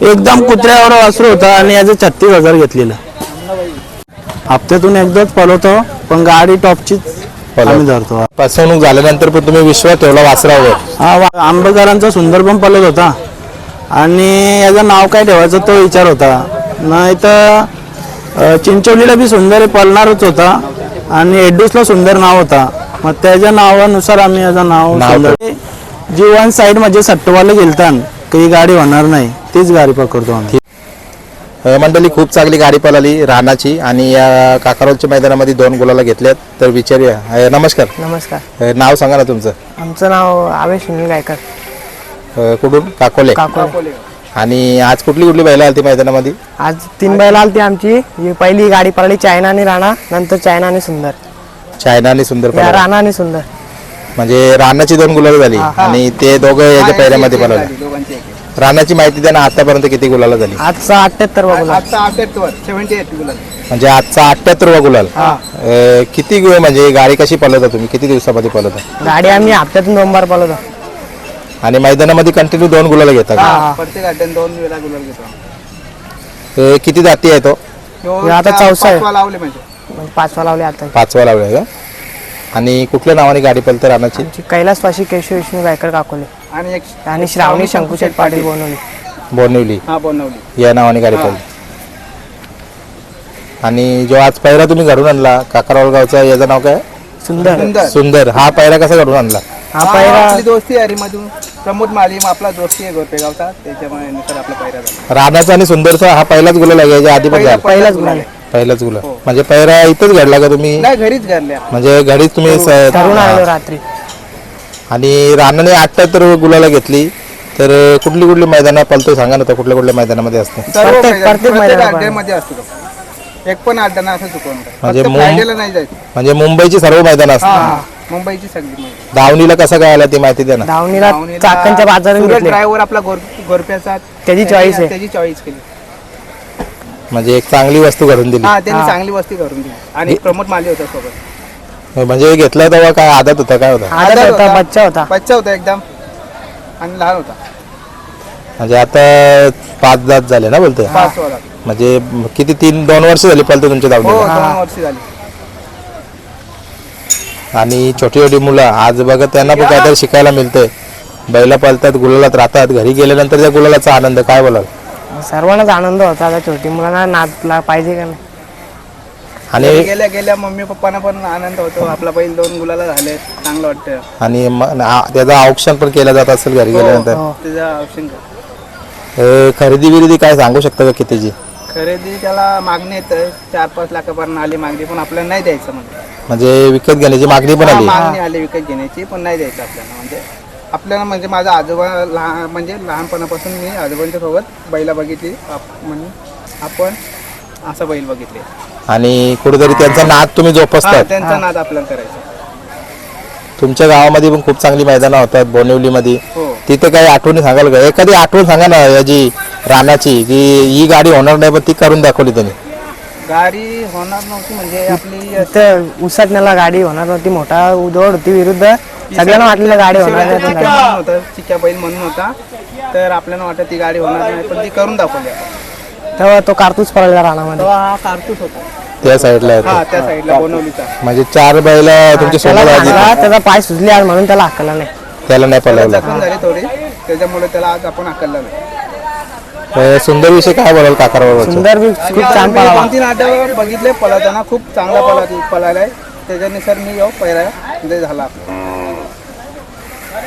एकदम कुत्र्यावर वासरू होता आणि याचं छत्तीस हजार घेतलेलं. हप्त्यातून एकदाच पळवतो पण गाडी टॉपचीच आम्ही धरतो. फसवणूक झाल्यानंतर पण तुम्ही विश्वास ठेवला वासरावर. हा वा- आंबेकरांचा सुंदर पण पळत होता. आणि याचं नाव काय ठेवायचं तो विचार होता. नाही तर अं, चिंचोलीला बी सुंदर पळणारच होता आणि एड्डूसला सुंदर नाव होता. मग त्याच्या नावानुसार आम्ही याचं नाव नाव सुंदर जी वन साईड म्हणजे सट्टवाले गेलतान. की ही गाडी होणार नाही. तीच गाडी पकडतो आम्ही. मंडळी खूप चांगली गाडी पळाली रानाची आणि या काकारोलच्या मैदानामध्ये दोन गुलाला घेतल्यात. तर विचारूया अ, नमस्कार. नमस्कार. अ, नाव सांगा ना तुमचं. आमचं नाव आवेश सुनील गायकर. अ, कुठून? काकोले. काकोले. आणि आज कुठली कुठली बैला आली मैदानामध्ये? आज तीन बैल आलती आमची. ही पहिली गाडी पडली चायना आणि राणा नंतर चायना आणि सुंदर. चायना आणि सुंदर या पळाला. राणा आणि सुंदर. म्हणजे रानाची दोन गुलाल झाली आणि ते दोघं याच्या पहिऱ्यामध्ये पळवले रानाची माहिती द्या ना आतापर्यंत किती गुलाला झाली? आजचा अठ्ठ्याहत्तर बघूला म्हणजे आजचा अठ्ठ्याहत्तर गुलाल. अ, किती गु- म्हणजे गाडी कशी पळवता तुम्ही? किती दिवसामध्ये पळवता? गाडी आम्ही हप्त्यातून दोन बार पळवतो. आणि मैदानामध्ये कंटिन्यू दोन गुलाला घेता का? प्रत्येक अड्ड्यात दोन वेळा गुलाल घेतो. किती जाती आहे तो? ह्यो हे आता चौसा आहे. पाचवा लावले म्हणजे पाचवा लावले आता. पाचवा लावलाय का? आणि कुठल्या नावाने गाडी पळते रानाची? आमची कैलासवाशी केशव विष्णू गायकर काकोले. आणि एक आणि श्रावणी शंकुशेठ पाटील बनवली. बोनिवली. हा बनवली. या नावाने गाडी पळते आणि जो आज पहिला तुम्ही घडून आणला काकारावळ गावचा याचं नाव काय? सुंदर. सुंदर. सुंदर. हा पहिला कसा घडून आणला? हा हा, पहिला आपली दोस्ती आहे मधून प्रमोद मालीम आपला दोस्ती आहे गोरपेगावचा त्याच्यामुळे नंतर आपला पहिरा झाला. आणि सुंदरचा हा पहिलाच गुलाल आहे याच्या आधी पण झाला. पहिलाच गुलाल पहिलाच गुलाल. म्हणजे पहिला इथंच घडला का तुम्ही? नाही घरीच घरल्या म्हणजे घडीच तुम्ही स- ठरून आलो रात्री. आणि रानाने अठ्ठ्याहत्तर गुलाला घेतली. तर कुठली कुठली मैदानं पळतो सांगा ना तर कुठल्या कुठल्या मैदानामध्ये असते? सर्व प्रत्येक- मैदान- प्रत्येक प्रत्येक मैदानात अड्ड्यामध्ये असतो तो. एक पण अड्डा नाही असं चुकवून म्हणजे फक्त मुं- फ्रायडेला नाही जायचं. म्हणजे मुंबईची सर्व मैदानं हा असतात. हा मुंबईची सगळी कसं काय आला ती माहिती द्या ना. धावणीला चाकणच्या बाजारात घेतले ड्रायव्हर आपला गोर गोरप्याचा त्याची choice आहे. त्याची चॉईस केली. म्हणजे एक चांगली वस्तू घडून दिली. हा त्यांनी चांगली वस्ती करून दिली. आणि प्रमोद माली होता सोबत. म्हणजे घेतला तेव्हा काय आदत होता काय होता? आदत आदत होता होता. बच्चा होता. बच्चा होता एकदम. आणि लहान होता. म्हणजे आता पाच दात झाले ना पाच वाला म्हणजे किती तीन दोन वर्ष झाली पळतो तुमच्या हो धावणीला दोन वर्ष झाली. आणि छोटी छोटी मुलं आज बघा त्यांना पण काहीतरी शिकायला मिळतंय. बैला पळतात गुलालात राहतात. घरी गेल्यानंतर त्या गुलालाचा आनंद काय बोलाल? सर्वांनाच आनंद होता आता छोटी मुलांना नाचला पाहिजे का नाही? आणि गेल्या गेल्या मम्मी पप्पांना पण आनंद होतो. आपला बैल दोन गुलाला झाले. चांगलं वाटतं. आणि म- आ- त्याचं औक्षण पण केलं जात असेल घरी गेल्यानंतर. त्याचा ऑप्शन खरेदी बिरेदी काय सांगू शकता का कितीची? खरेदी त्याला मागणी येतं. चार पाच लाखापर्यंत आली मागणी पण आपल्याला नाही द्यायचं म्हणजे. म्हणजे विकत घेण्याची मागणी पण हा, आली. मागणी आली विकत घेण्याची पण नाही द्यायचं आपल्याला म्हणजे. आपल्याला म्हणजे माझा आजोबा लहान म्हणजे लहानपणापासून मी आजोबांच्या सोबत बैला बघितली. आप- म्हणजे आपण असं बैल बघितले. आणि कुठेतरी त्यांचा नाद तुम्ही हा, जोपासतात त्यांचा नाद आपल्याला करायचा. तुमच्या गावामध्ये पण खूप चांगली मैदानं होतात बोनिवलीमध्ये. हो. तिथे काही आठवणी सांगाल का? एखादी आठवण सांगा ना याची रानाची की ही गाडी होणार नाही पण ती करून दाखवली त्यांनी. गाडी होणार नव्हती म्हणजे आपली इथं उसटण्याला गाडी होणार नव्हती मोठा उदोड होती विरुद्ध. सगळ्यांना वाटलेलं गाडी होणार नाही पण चिक्या बैल म्हणून होता. तर आपल्याला वाटत ती गाडी होणार नाही पण ती करून दाखवली. आपण. तेव्हा तो कारतूस पडला राणामध्ये तेव्हा हा कारतूस होता. त्या साईडला हा येतो त्या साईडला बनवलीचा म्हणजे चार बैल तुमच्या त्याला सोबत त्याचा पाय सुजले आज म्हणून त्याला हाकला नाही. त्याला नाही पळवलं. जखम झाली थोडी त्याच्यामुळे त्याला आज आपण हकलला नाही. सुंदर विषय काय बोलाल काकारवर सुंदर बी खूप छान मी पळाला. दोन तीन आठवड्यावर बघितले पळताना खूप चांगला पळा पळायला आहे त्याच्यानुसार मी येऊ पहिला म्हणजे झाला आपला.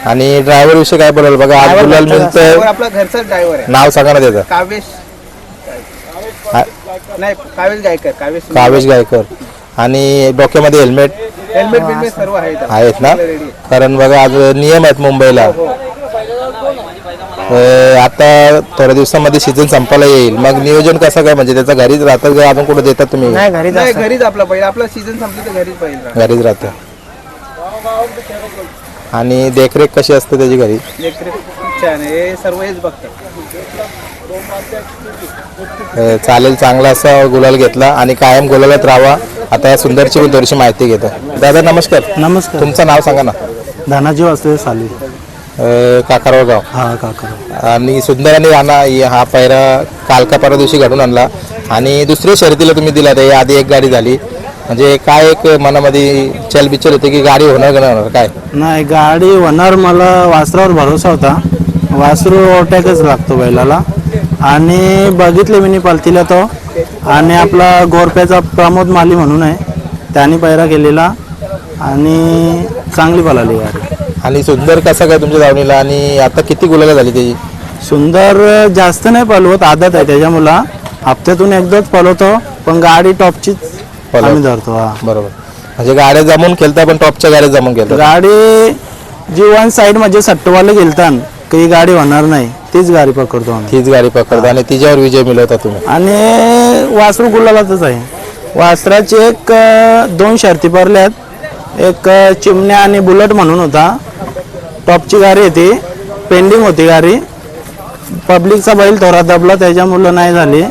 आणि ड्रायव्हर विषय काय बोलाल? बघा आज गुलाल मिळतंय आपला घरचा ड्रायव्हर आहे. नाव सांगा ना त्याचं. कावेश हा, नाही कावेश गायकर कावेश कावेश गायकर. आणि डोक्यामध्ये हेल्मेट हेल्मेट बिल्मेट सर्व आहे. आहेत ना? आहे. कारण बघा आज नियम आहेत मुंबईला. हो अं, आता थोड्या दिवसामध्ये सीझन संपायला येईल. मग नियोजन कसं काय? म्हणजे त्याचा घरीच राहतात का? अजून कुठे देतात तुम्ही? नाही घरीच नाही असतं. घरीच आपला पहिला. आपला सीझन संपली तर घरीच पाहिजे घरीच राहतं आणि देखरेख कशी असते त्याची घरी? इलेक्ट्रिक खूप छान आहे. हे सर्व हेच बघतात. चालेल चांगला असा गुलाल घेतला आणि कायम गुलालात राहावा. आता या सुंदरची मी थोडीशी माहिती घेतो. दादा नमस्कार. नमस्कार. तुमचं नाव सांगा ना. धनाजी वासुदेव साली. अं, काकारवा गाव. हा काका आणि सुंदर आणि राणा हा पैरा काल का परवा दिवशी घडून आणला. आणि दुसऱ्या शर्यतीला तुम्ही दिला त्या आधी एक गाडी झाली. म्हणजे काय एक मनामध्ये चलबिचल होते की गाडी होणार का नाही होणार? काय? नाही गाडी होणार मला वासरावर भरोसा होता. वासरू ओटॅकच लागतो बैलाला. आणि बघितले मी पालतीला तो. आणि आपला गोरप्याचा प्रमोद माली म्हणून आहे. त्यांनी पैरा केलेला. आणि चांगली पळाली गाडी आणि सुंदर कसा काय तुमच्या धावणीला? आणि आता किती गुलाला झाली त्याची? सुंदर जास्त नाही पळवत आदत आहे त्याच्यामुळं. हप्त्यातून एकदाच पळवतो पण गाडी टॉपचीच पळव. आम्ही धरतो हा. बरोबर. म्हणजे गाड्या जमून खेळता पण टॉपच्या गाड्या जमून खेळतात. गाडी जी वन साईड म्हणजे सट्टवाले गेलतान काही गाडी होणार नाही तीच गाडी पकडतो आम्ही. तीच गाडी पकडता आणि तिच्यावर विजय मिळवता तुम्ही. आणि वासरू गुलालातच आहे. वासराची एक अं, दोन शर्ती पडल्यात. एक अं, चिमण्या आणि बुलेट म्हणून होता. टॉपची गाडी होती पेंडिंग होती गाडी. पब्लिकचा बैल थोडा दबला त्याच्यामुळं नाही झाली.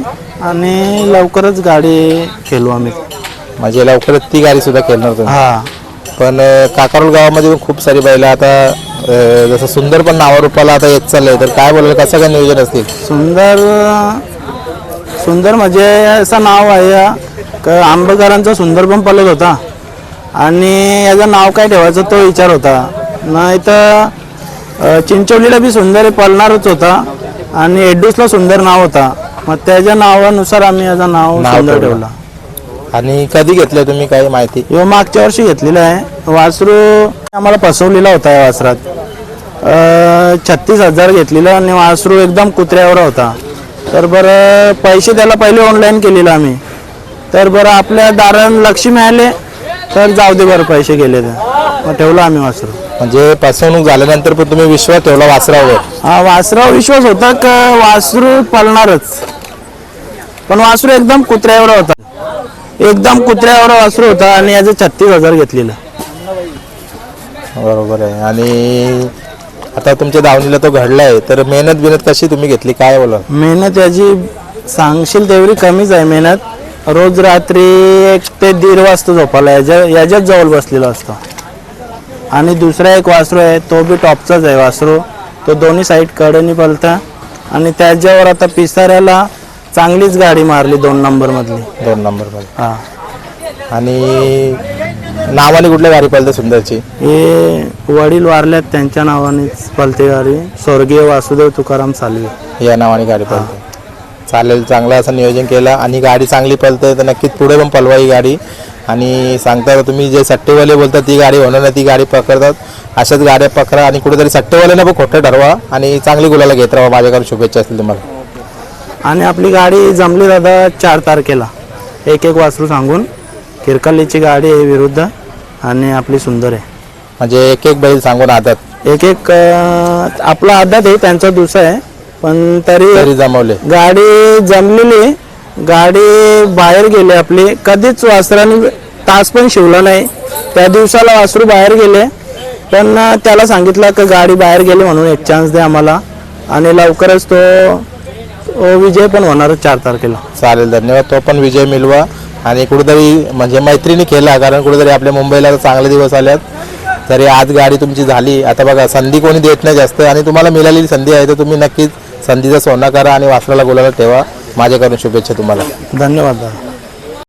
आणि लवकरच गाडी खेळू आम्ही. म्हणजे लवकरच ती गाडी सुद्धा खेळणार तुम्ही. हा. पण अं, काकारोल गावामध्ये पण खूप सारी बैल आता जसं सुंदर पण नावारूपाला आता येत चाललंय. तर काय बोलाल कसं काय नियोजन असतील? सुंदर सुंदर म्हणजे असं नाव आहे का आंबेकरांचा सुंदर पण पलत होता. आणि याचं नाव काय ठेवायचं तो विचार होता. नाही तर अं, चिंचोलीला बी सुंदर पलणारच होता. आणि एड्डूसला सुंदर नाव होता. मग त्याच्या नावानुसार आम्ही याचं नाव नाव सुंदर ठेवलं. आणि कधी घेतलं तुम्ही काही माहिती? ह्यो मागच्या वर्षी घेतलेला आहे. वासरू आम्हाला फसवलेला होता या वासरात. छत्तीस हजार घेतलेला आणि वासरू एकदम कुत्र्यावर होता. तर बरं पैसे त्याला पहिले ऑनलाईन केलेलं आम्ही. तर बरं आपल्या दारात लक्ष मिळाले तर जाऊ दे बरं पैसे गेले तर. मग ठेवलं आम्ही वासरू. म्हणजे फसवणूक झाल्यानंतर पण तुम्ही विश्वास ठेवला वासरावर? हा वासरावर विश्वास होता का वासरू पळणारच. पण वासरू एकदम कुत्र्यावर होता. एकदम कुत्र्यावर वासरू होता आणि याचं छत्तीस हजार घेतलेलं. बरोबर आहे. आणि आता तुमच्या दावणीला तो घडलाय तर मेहनत बिनत कशी तुम्ही घेतली? काय बोला मेहनत याची सांगशील तेवढी कमीच आहे मेहनत. रोज रात्री एक ते दीड वाजता झोपायला याच्या याच्याच जवळ बसलेला असतो. आणि दुसरा एक वासरू आहे तो बी टॉपचाच आहे वासरू. तो दोन्ही साईड कडेनी पलता. आणि त्याच्यावर आता पिसाऱ्याला चांगलीच गाडी मारली दोन नंबरमधली. दोन नंबरमध्ये हा. आणि नावाने कुठल्या गाडी पाहिजे सुंदरची? हे वडील वारल्यात त्यांच्या नावानेच पलते गाडी. स्वर्गीय वासुदेव तुकाराम सालवे. या नावाने गाडी पळते. चालेल चांगलं असं नियोजन केलं आणि गाडी चांगली पळते तर नक्कीच पुढे पण पळवा ही गाडी. आणि सांगता तुम्ही जे सट्टेवाले बोलतात ती गाडी होणार नाही ती गाडी पकडतात. अशाच गाड्या पकडा आणि कुठेतरी सट्टेवाल्यांना पण खोटं ठरवा आणि चांगली गुलाला घेत राहा. माझ्याकडून शुभेच्छा असतील तुम्हाला. आणि आपली गाडी जमली दादा चार तारखेला. एक एक वासरू सांगून. किरकल्लीची गाडी आहे विरुद्ध आणि आपली सुंदर आहे. म्हणजे एक एक बैल सांगून आदत. एक एक अं, आपला आदत आहे त्यांचा दुसरा आहे. पण तरी तरी जमवले. गाडी जमलेली गाडी बाहेर गेली आपली. कधीच वासराने तास पण शिवला नाही. त्या दिवसाला वासरू बाहेर गेले. पण त्याला सांगितलं की गाडी बाहेर गेली म्हणून एक चान्स दे आम्हाला. आणि लवकरच तो विजय पण होणार चार तारखेला. चालेल धन्यवाद. तो पण विजय मिळवा आणि कुठेतरी म्हणजे मैत्रिणी केला कारण कुठेतरी आपल्या मुंबईला चांगले दिवस आल्यात. तरी आज गाडी तुमची झाली. आता बघा संधी कोणी देत नाही जास्त. आणि तुम्हाला मिळालेली संधी आहे तर तुम्ही नक्कीच संधीचा सोना करा आणि वासराला गुलाला ठेवा. माझ्याकडून शुभेच्छा तुम्हाला. धन्यवाद